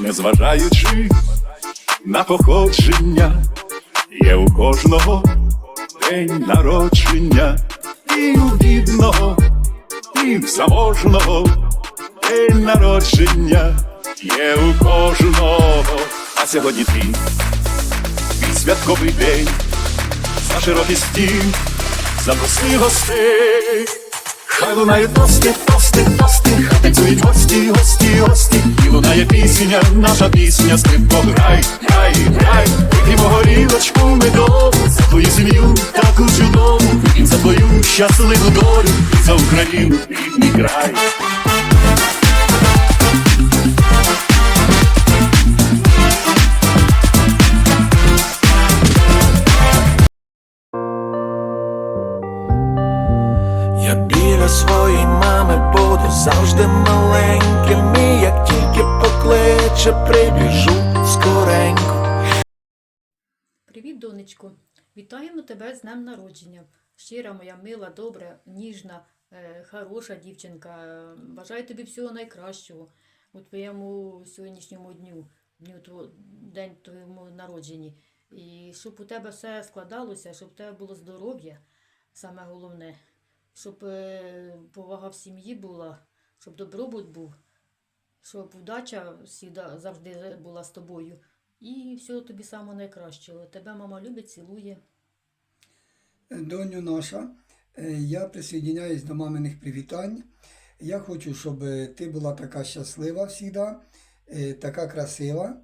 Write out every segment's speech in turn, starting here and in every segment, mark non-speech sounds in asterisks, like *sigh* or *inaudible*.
незважаючи на походження, є у кожного день народження, і у бідного, і в заможного день народження є у кожного. А сьогодні твій, твій святковий день, за широкий стіл, запроси гостей. Хай лунає тости, тости, тости, танцюють гості, гості, гості, і лунає пісня, наша пісня, скрипко, грай, грай, грай, вип'ємо горілочку медову, за твою сім'ю таку чудову, і за твою щасливу долю, і за Україну рідний край. Вітаємо тебе з днем народження. Щира моя мила, добра, ніжна, е, хороша дівчинка. Бажаю тобі всього найкращого у твоєму сьогоднішньому дню, дню день твоєму народженні. І щоб у тебе все складалося, щоб у тебе було здоров'я, саме головне, щоб е, повага в сім'ї була, щоб добробут був, щоб удача завжди була з тобою. І всього тобі самого найкращого. Тебе мама любить, цілує. Доню наша, е, я присоединяюсь до маминих привітань. Я хочу, щоб е, ти була така щаслива завжди, е, така красива.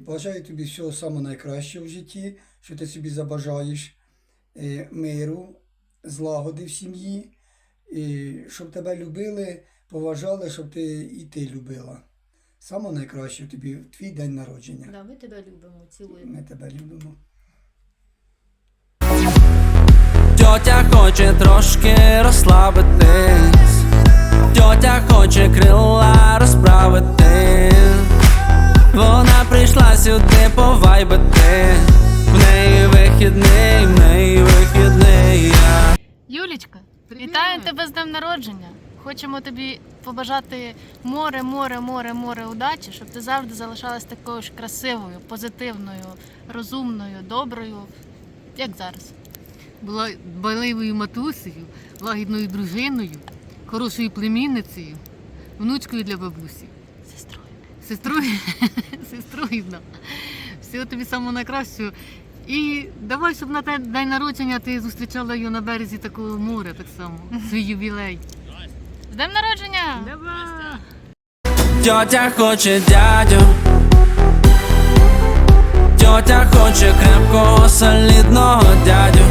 Бажаю тобі всього самого найкращого в житті, що ти собі забажаєш миру, злагоди в сім'ї, щоб тебе любили, поважали, щоб ти і ти любила. Саме найкраще тобі в твій день народження. Да, ми тебе любимо, цілуємо. Ми тебе любимо. Тьотя хоче трошки розслабитись, тьотя хоче крила розправити. Вона прийшла сюди повайбити. В неї вихідний, в неї вихідний. Я. Юлічка, вітаю тебе з днем народження. Хочемо тобі побажати море, море, море, море удачі, щоб ти завжди залишалась такою ж красивою, позитивною, розумною, доброю, як зараз. Була дбайливою матусею, лагідною дружиною, хорошою племінницею, внучкою для бабусі, Сестрою. сестрою, *laughs* сестрою. Всього тобі самого найкращого. І давай, щоб на те день народження ти зустрічала його на березі такого моря, так само, свій ювілей. З днем народження! Давай! Тьотя хоче дядю. Тьотя хоче крепкого солідного дядю.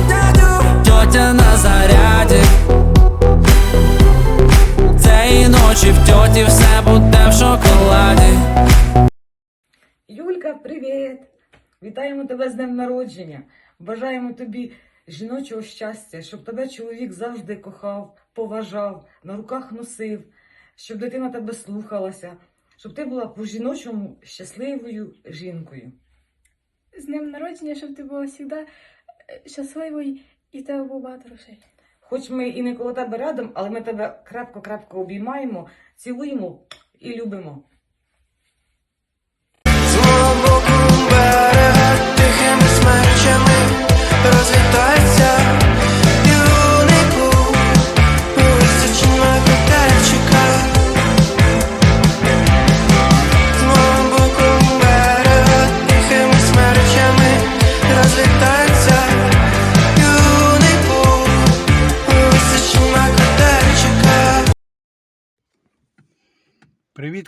Тьотя на заряді. Цієї ночі в тьоті все буде в шоколаді. Юлька, привіт! Вітаємо тебе з днем народження. Бажаємо тобі жіночого щастя, щоб тебе чоловік завжди кохав, поважав, на руках носив, щоб дитина тебе слухалася, щоб ти була по-жіночому щасливою жінкою. З днем народження, щоб ти була завжди е, щасливою і тебе було багато грошей. Хоч ми і не коло тебе рядом, але ми тебе крепко-крепко обіймаємо, цілуємо і любимо.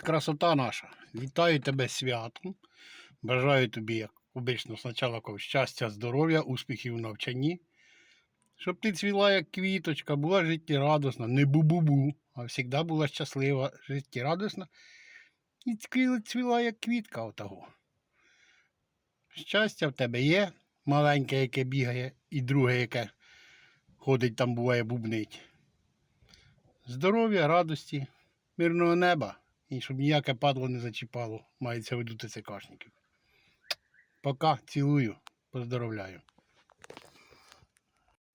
Красота наша! Вітаю тебе святом. Бажаю тобі, як обично, спочатку щастя, здоров'я, успіхів в навчанні. Щоб ти цвіла як квіточка, була життєрадісна, не бу-бу-бу, а завжди була щаслива, життєрадісна. І цвіла як квітка отого. Щастя в тебе є, маленьке, яке бігає, і друге, яке ходить там, буває, бубнить. Здоров'я, радості, мирного неба. І щоб ніяке падло не зачіпало, мається виду ТЦКшників. Пока, цілую, поздоровляю.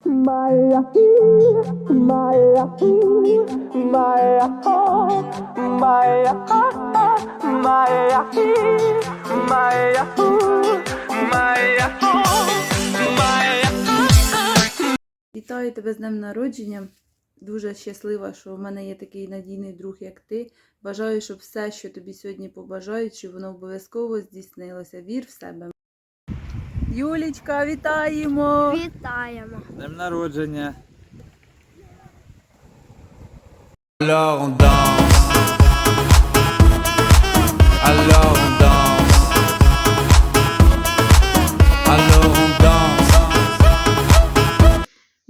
Maya, Maya, Maya, Maya, Maya, Maya, Maya, Maya. Вітаю тебе з днем народження. Дуже щаслива, що в мене є такий надійний друг, як ти. Бажаю, щоб все, що тобі сьогодні побажають, щоб воно обов'язково здійснилося. Вір в себе. Юлічка, вітаємо! Вітаємо. Днем народження. Alors on danse. Alors on danse.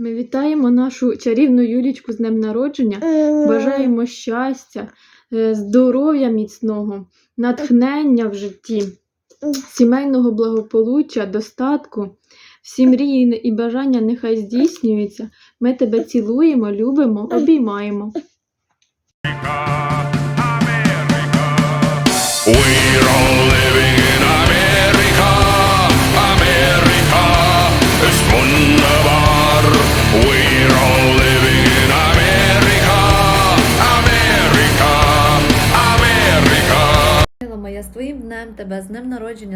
Ми вітаємо нашу чарівну Юлічку з днем народження. Бажаємо щастя, е, здоров'я міцного, натхнення в житті, сімейного благополуччя, достатку. Всі мрії і бажання нехай здійснюються. Ми тебе цілуємо, любимо, обіймаємо.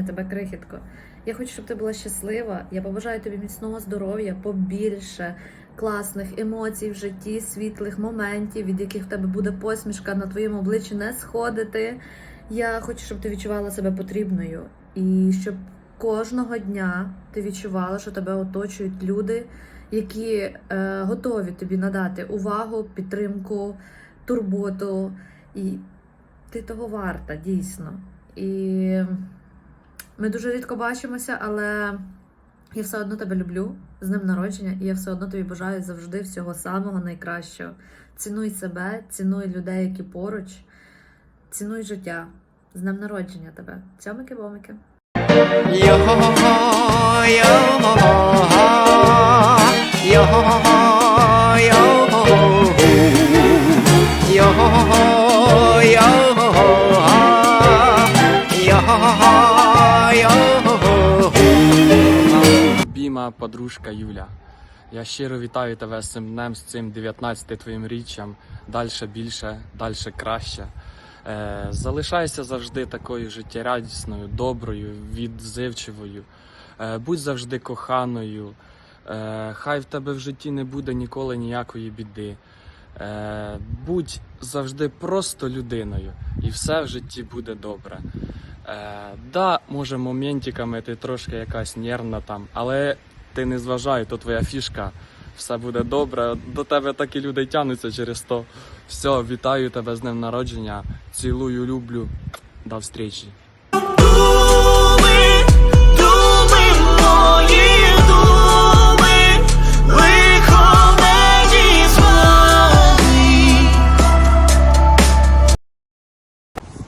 Днем тебе, крихітко. Я хочу, щоб ти була щаслива. Я побажаю тобі міцного здоров'я, побільше класних емоцій в житті, світлих моментів, від яких в тебе буде посмішка на твоєму обличчі не сходити. Я хочу, щоб ти відчувала себе потрібною і щоб кожного дня ти відчувала, що тебе оточують люди, які е, готові тобі надати увагу, підтримку, турботу. І ти того варта, дійсно. І ми дуже рідко бачимося, але я все одно тебе люблю з днем народження, і я все одно тобі бажаю завжди всього самого найкращого. Цінуй себе, цінуй людей, які поруч, цінуй життя. З днем народження тебе. Цьомики-бомики. Yo ho ho ho, подружка Юля. Я щиро вітаю тебе з цим днем, з цим 19 твоїм річчям. Дальше більше, дальше краще. Е, залишайся завжди такою життєрадісною, доброю, відзивчивою. Е, будь завжди коханою. Е, хай в тебе в житті не буде ніколи ніякої біди. Е, будь завжди просто людиною, і все в житті буде добре. Е, да, може, моментиками ти трошки якась нервна там, але ти не зважай, то твоя фішка. Все буде добре. До тебе такі люди тянуться через то. Все, вітаю тебе з днем народження. Цілую, люблю. До встречі.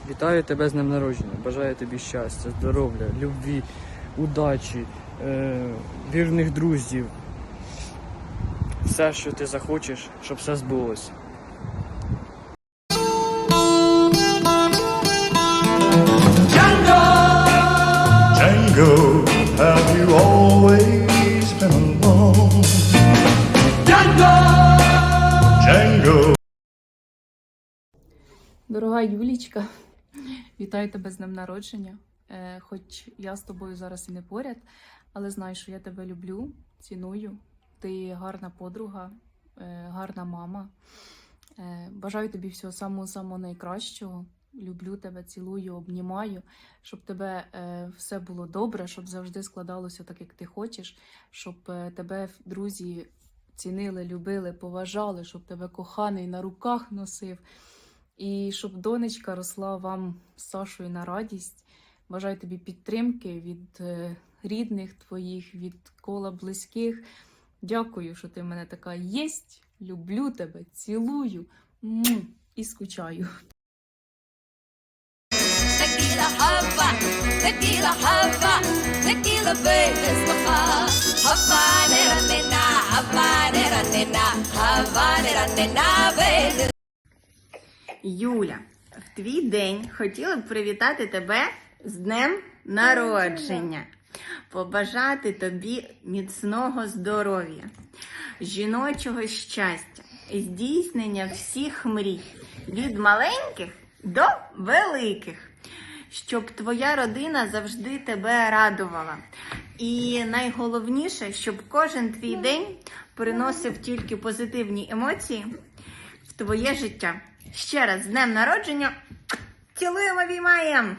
Вітаю тебе з днем народження. Бажаю тобі щастя, здоров'я, любві, удачі, е, вірних друзів. Все, що ти захочеш, щоб все збулося. Django, have you always been alone? Django. Дорога Юлічка, вітаю тебе з днем народження. Е, Хоч я з тобою зараз і не поряд, але знай, що я тебе люблю, ціную. Ти гарна подруга, е, гарна мама. Е, Бажаю тобі всього самого самого найкращого. Люблю тебе, цілую, обнімаю, щоб тебе е, все було добре, щоб завжди складалося так, як ти хочеш, щоб тебе друзі цінили, любили, поважали, щоб тебе коханий на руках носив. І щоб донечка росла вам з Сашою на радість. Бажаю тобі підтримки від рідних твоїх, від кола близьких. Дякую, що ти в мене така єсть. Люблю тебе, цілую і скучаю. Tequila hava, tequila hava, tequila baby smaha. Habanera nena, habanera nena, habanera nena baby. Юля, в твій день хотіла б привітати тебе з днем народження, побажати тобі міцного здоров'я, жіночого щастя, здійснення всіх мрій від маленьких до великих. Щоб твоя родина завжди тебе радувала. І найголовніше, щоб кожен твій день приносив тільки позитивні емоції в твоє життя. Ще раз з днем народження. Цілуємо, обіймаємо!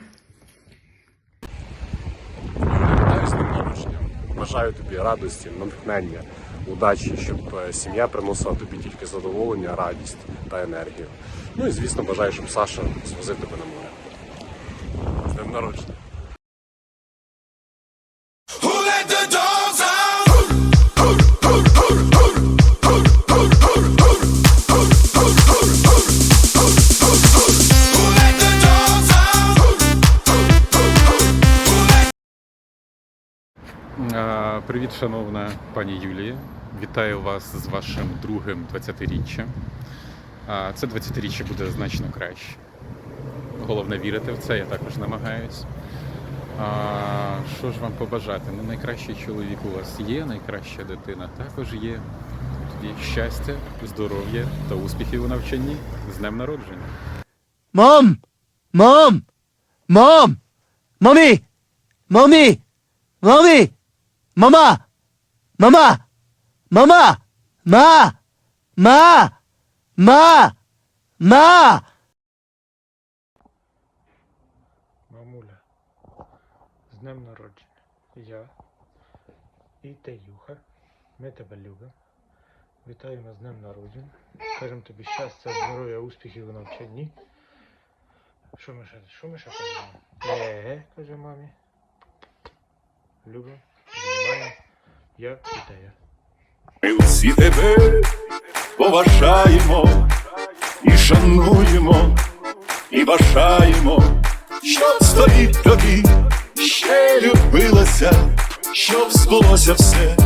Вітаю з днем народження. Бажаю тобі радості, натхнення, удачі, щоб е, сім'я приносила тобі тільки задоволення, радість та енергію. Ну і звісно, бажаю, щоб Саша звозив тебе на море. З днем народження. Привіт, шановна пані Юлія. Вітаю вас з вашим другим 20-річчям. Е, Це 20-річчя буде значно краще. Головне вірити в це, я також намагаюсь. Що ж вам побажати? Ну, найкращий чоловік у вас є, найкраща дитина також є. Тоді щастя, здоров'я та успіхів у навчанні. З днем народження! Mom! Mom! Mom! Mommy! Mommy! Mommy! Mama! Mama! Mama! Ma! Ma! Ma! Ma! Мамуля, з днем народження. Я і Таюха. Ми тебе любимо. Вітаємо з днем народження. Кажемо тобі щастя, здоров'я, успіхів у навчанні. Що ми ще, що ми ще? Е, каже мамі. Любимо, обіймаємо. Я і Ми усі тебе поважаємо і шануємо, і бажаємо, щоб сторік тобі ще любилося, щоб збулося все,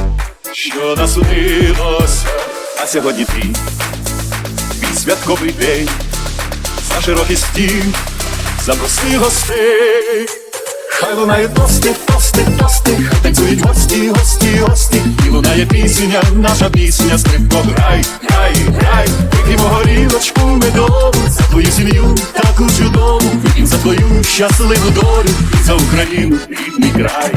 що насудилося. А сьогодні твій, твій святковий день, за широкий стіл, запроси гостей. Хай лунає тости, тости, тости, танцюють гості, гості, гості, і лунає пісня, наша пісня, скрипко, грай, грай, грай, вип'ємо горілочку медову, за твою сім'ю таку чудову, вип'ємо за твою щасливу долю, і за Україну, рідний край.